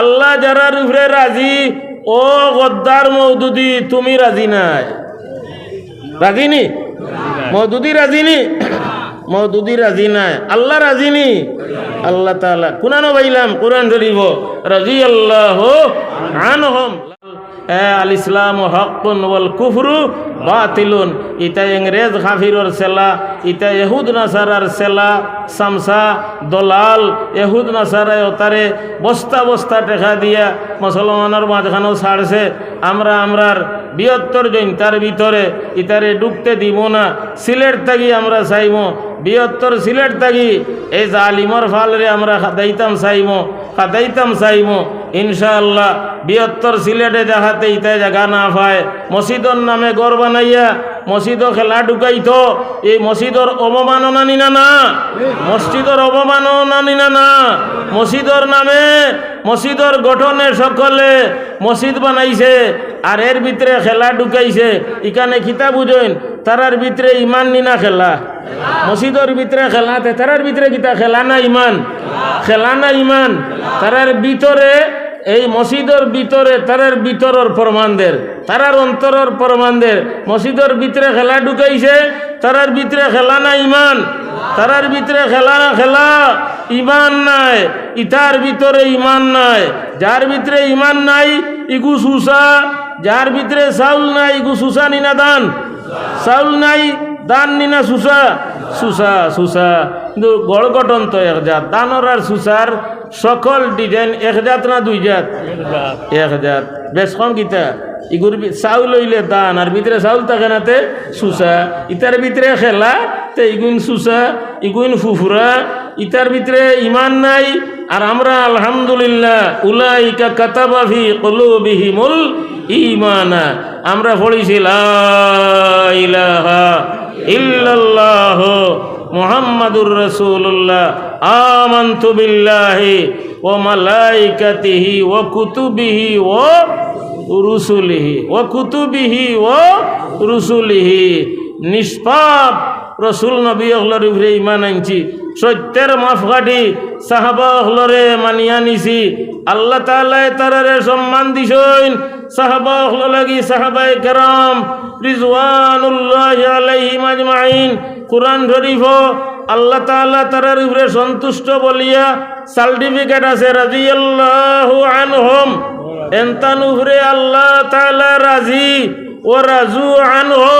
আল্লাহ যারার উপরে রাজি, ও গদ্দার মৌদুদি, তুমি রাজি নাই। রাজি নি? মৌদুদি রাজি নি? মৌদুদি রাজি নাই। আল্লাহ রাজি নি? আল্লাহ তালা কোরআন বাইলাম কোরআন শরীফ রাজি আল্লাহ আনহম। আল ইসলাম হকুন ওয়াল কুফরু বাতিলুন। ইতা ইংরেজ খাফিরর সেলা, ইতা এহুদ নাসারার সেলা সামসা দলাল এহুদ নাসারায় তারে বস্তা বস্তা টেকা দিয়া মুসলমানের মাঝখানেও ছাড়ছে। আমরা, আমরার বৃহত্তর জৈন্তার ভিতরে ইতারে ডুবতে দিব না, সিলেট থাকি আমরা চাইব বৃহত্তর সিলেট থাকি, এই জালিমর ফালরে আমরা খাদাইতাম চাইব খাদাইতাম চাইব ইনশাআল্লাহ বৃহত্তর সিলেটে দেখাতে ইতাই জায়গা না পায়, মসজিদর নামে গড় বানাইয়া মসজিদও খেলা ঢুকাইতো, এই মসজিদর অবমাননা নিনা না, মসজিদর অবমাননা নিনা না, মসজিদর নামে মসজিদর গঠনে সকলে মসজিদ বানাইছে, আর এর ভিতরে খেলা ঢুকাইছে ইখানে খিতা বুঝইন তারার ভিতরে ইমান নিনা খেলা, মসজিদর ভিতরে খেলাতে তারার ভিতরে কিতা, খেলা না ইমান, খেলা না ইমান, তারার ভিতরে এই মসজিদর ভিতরে তারার ভিতরের প্রমাণদের, তারার অন্তরের প্রমাণদের। মসজিদর ভিতরে খেলা ঢুকাইছে, তারার ভিতরে খেলা না ইমান। তারার ভিতরে খেলা না খেলা, ইমান নাই। ইতার ভিতরে ইমান নাই। যার ভিতরে ইমান নাই, ইগু সুসা। যার ভিতরে চাউল নাই, ইগু সুসা নিনা দান। চাউল নাই, দান নিনা সুসা। সুসা সুসা। কিন্তু গড় গঠন তো এক জাত। দানর আর সুসার সকল ডিজাইন এক জাত না দুই জাত? এক জাত। বেশ কম কিতা? ইগুর চাউল হইলে দান আর ভিতরে চাউল থাকে না তে সুসা। ইতার ভিতরে খেলা তে ইগুন সুসা ইগুন ফুফুরা। ইতার ভিতরে ইমান নাই। আর আমরা আলহামদুলিল্লাহ উলাইকা কাতাবাফি কলুবিহিমুল ইমানা আমরা পড়েছি লা ইলাহা ইল্লাল্লাহ মুহাম্মাদুর রাসূলুল্লাহ, আমানতু বিল্লাহি ওয়া মালাইকাতিহি ওয়া কুতুবিহি ওয়া রুসুলিহি ও কুতুবিহি ও রুসুলিহি। নিষ্পাপ রসুল নবী অহলর উপরে ইমান আনছি, সত্যের মাফকাঠি সাহাবা অহলরে মানিয়া নিছি। আল্লাহ তাআলা তারারে সম্মান দিছইন সাহাবা লাগি তাআলা সন্তুষ্ট বলিয়া সার্টিফিকেট আছে, রাদিয়াল্লাহু আনহুম। এন্তান উপরে আল্লাহ রাজি ও রাজু আনহু।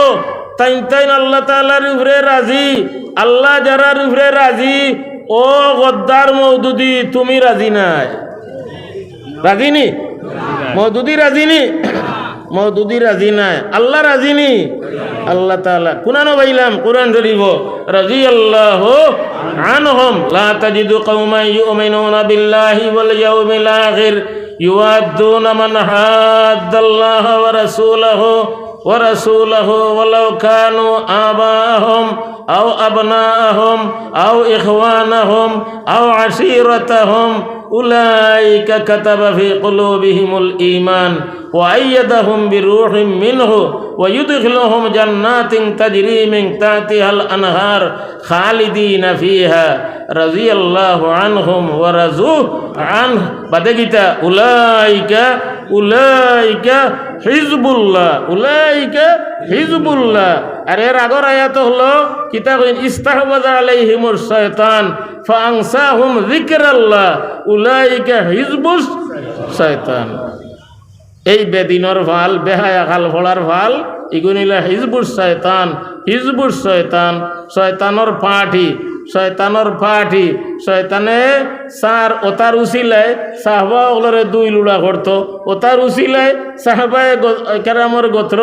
তাইন তাইন আল্লাহ তাআলার উপরে রাজি, আল্লাহ যারার উপরে রাজি, ও গদ্দার মৌদুদি তুমি রাজি নাই। রাজি নি মৌদুদি রাজি নি মৌদুদি রাজি নাই আল্লাহ রাজি নি আল্লাহ তাআলা কুনানো বাইলাম কোরআন শরীফ রাজি আল্লাহ আনহুম লা তাজিদু কওমান ইউমিনুনা বিল্লাহি ওয়াল ইয়াউমিল আখির يوادون من حاد الله ورسوله ورسوله ولو كانوا آباءهم أو أبناءهم أو إخوانهم أو عشيرتهم أولئك كتب في قلوبهم الإيمان وأيدهم بروح منه ويدخلهم جنات تجري من تحتها الأنهار خالدين فيها رضي الله عنهم ورضوا عنه بدقيتا أولئك উলাইকা হিজবুল্লাহ উলাইকা হিজবুল্লাহ। আর এর আগর আয়াত হলো কিতাব ইস্তাহবাজা আলাইহিমুর শয়তান ফাংসাহুম যিকরাল্লাহ, উলাইকা হিজবুস শয়তান। এই বেদিনর ভালো, বেহায়া খাল ফলার ভালো ইগুনিলা হিজবুর শয়তান হিজবুর শয়তান, শয়তানর পাঠি শয়তানর পাঠি। শয়তানে সার ওতার উচিলায় সাহবা ওগুলোরে দুই লুড়া করতো। ওতার উচিলায় সাহবায় কেরামর গোত্র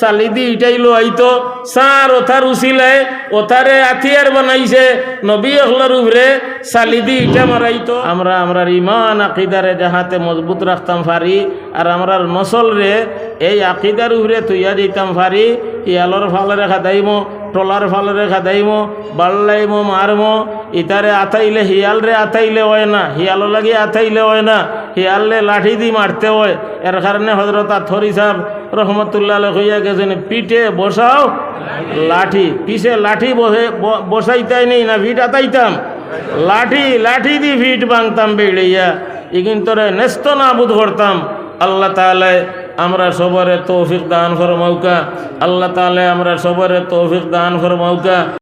চালিদি ইটাইলো আইতো সার ওতার উচিলায় ওতারে আথিয়ার বানাইছে। নবী অগলার উপরে চালিদি ইটা মারাইতো। আমরা আমরার ইমান আকিদারে যাহাতে মজবুত রাখতাম পারি আর আমরার নসল রে এই আকিদার উপরে তুইয়া দিতাম পারি ইয়ালর ফালরে খাদাইমো। টলার ফালরে খাদাইমো বাল্লাইমো, মারমো, ইতারে আথাইলে হিয়াল রে আথাইলে হয় না, হিয়ালো লাগি আথাইলে হয় না হিয়ালে লাঠি দি মারতে হয় এর কারণে হজরত আথরি সাহেব রহমতুল্লাহ হইয়া গেছেন, পিঠে বসাও লাঠি, পিছে লাঠি বসে বসাইতাই নেই না, ভিট আতাইতাম। লাঠি লাঠি দি ভিট ভাঙতাম বেড়াইয়া। ইগিন তোরে নেস্ত নাবুদ করতাম। আল্লাহ তাহলে আমরা সবরে তৌফিক দান ফরমাউকা আল্লাহ তালে আমরা সবরে তৌফিক দান ফরমাউকা